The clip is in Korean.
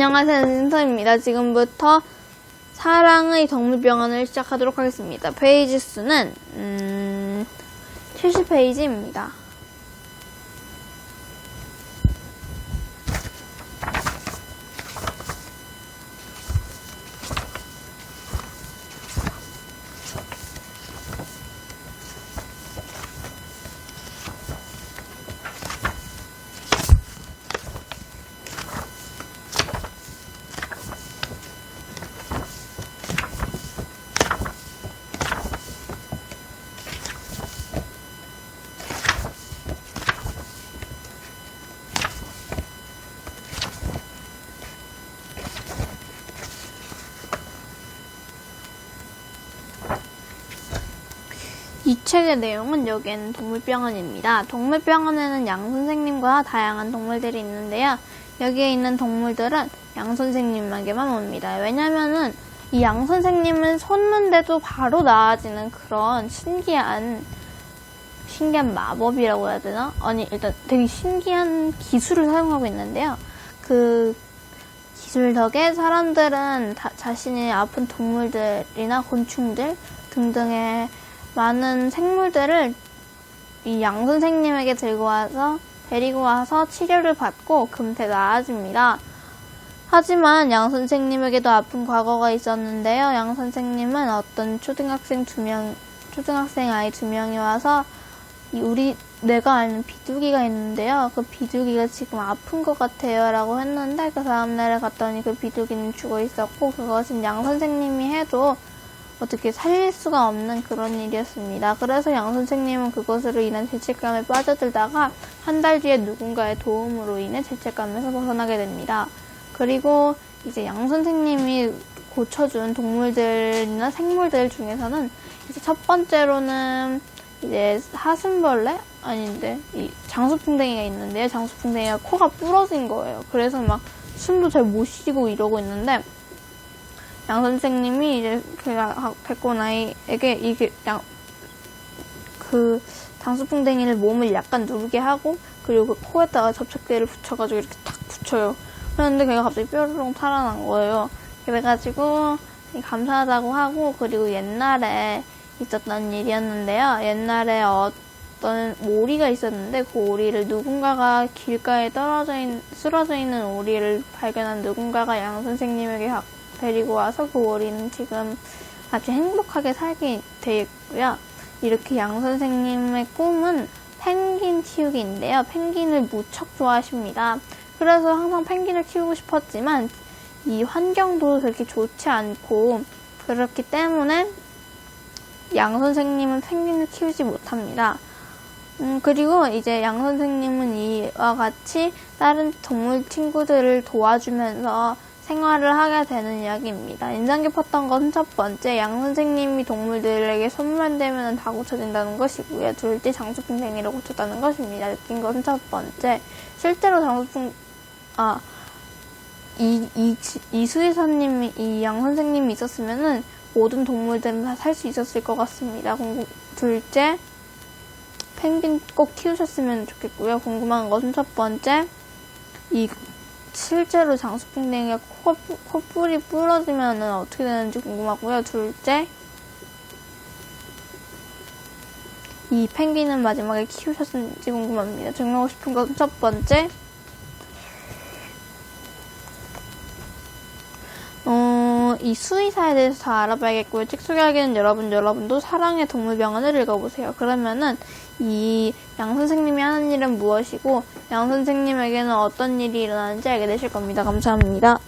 안녕하세요, 신서입니다. 지금부터 사랑의 동물병원을 시작하도록 하겠습니다. 페이지 수는 음, 70페이지입니다. 이 책의 내용은 여기에는 동물병원입니다. 동물병원에는 양 선생님과 다양한 동물들이 있는데요. 여기에 있는 동물들은 양 선생님에게만 옵니다. 왜냐면은 이 양 선생님은 손문대도 바로 나아지는 그런 신기한 신기한 마법이라고 해야 되나? 아니 일단 되게 신기한 기술을 사용하고 있는데요. 그 기술 덕에 사람들은 다- 자신의 아픈 동물들이나 곤충들 등등의 많은 생물들을 이 양 선생님에게 들고 와서 데리고 와서 치료를 받고 금세 나아집니다. 하지만 양 선생님에게도 아픈 과거가 있었는데요. 양 선생님은 어떤 초등학생 두 명, 초등학생 아이 두 명이 와서 이 우리 내가 아는 비둘기가 있는데요. 그 비둘기가 지금 아픈 것 같아요라고 했는데 그 다음 날에 갔더니 그 비둘기는 죽어 있었고 그것은 양 선생님이 해도 어떻게 살릴 수가 없는 그런 일이었습니다. 그래서 양 선생님은 그것으로 인한 죄책감에 빠져들다가 한 달 뒤에 누군가의 도움으로 인해 죄책감에서 벗어나게 됩니다. 그리고 이제 양 선생님이 고쳐준 동물들이나 생물들 중에서는 이제 첫 번째로는 이제 사슴벌레 아닌데 이 장수풍뎅이가 있는데요. 장수풍뎅이가 코가 부러진 거예요. 그래서 막 숨도 잘 못 쉬고 이러고 있는데 양 선생님이 이제 온 아이에게 이게 양, 그 장수풍뎅이를 몸을 약간 누르게 하고 그리고 그 코에다가 접착제를 붙여가지고 이렇게 탁 붙여요. 그런데 걔가 갑자기 뾰로롱 살아난 거예요. 그래가지고 감사하다고 하고 그리고 옛날에 있었던 일이었는데요. 옛날에 어떤 오리가 있었는데 그 오리를 누군가가 길가에 떨어져 있, 쓰러져 있는 오리를 발견한 누군가가 양 선생님에게 가- 데리고 와서 그 오리는 지금 아주 행복하게 살게 돼 있고요. 이렇게 양 선생님의 꿈은 펭귄 키우기인데요. 펭귄을 무척 좋아하십니다. 그래서 항상 펭귄을 키우고 싶었지만 이 환경도 그렇게 좋지 않고 그렇기 때문에 양 선생님은 펭귄을 키우지 못합니다. 음, 그리고 이제 양 선생님은 이와 같이 다른 동물 친구들을 도와주면서 생활을 하게 되는 이야기입니다. 인상 깊었던 것은 첫 번째, 양 선생님이 동물들에게 손만 대면 다 고쳐진다는 것이고요. 둘째, 장수풍뎅이를 고쳤다는 것입니다. 느낀 것은 첫 번째, 실제로 장수풍, 아, 이, 이, 이 수의사님이, 이 양 선생님이 있었으면은 모든 동물들은 다 살 수 있었을 것 같습니다. 둘째, 펭귄 꼭 키우셨으면 좋겠고요. 궁금한 것은 첫 번째, 이 실제로 장수풍뎅이가 코, 콧불이 부러지면 어떻게 되는지 궁금하고요. 둘째, 이 펭귄은 마지막에 키우셨는지 궁금합니다. 증명하고 싶은 것은 첫 번째, 어, 이 수의사에 대해서 다 알아봐야겠고요. 책 소개하기는 여러분, 여러분도 사랑의 동물병원을 읽어보세요. 그러면은 이 양 선생님이 하는 일은 무엇이고 양 선생님에게는 어떤 일이 일어나는지 알게 되실 겁니다. 감사합니다.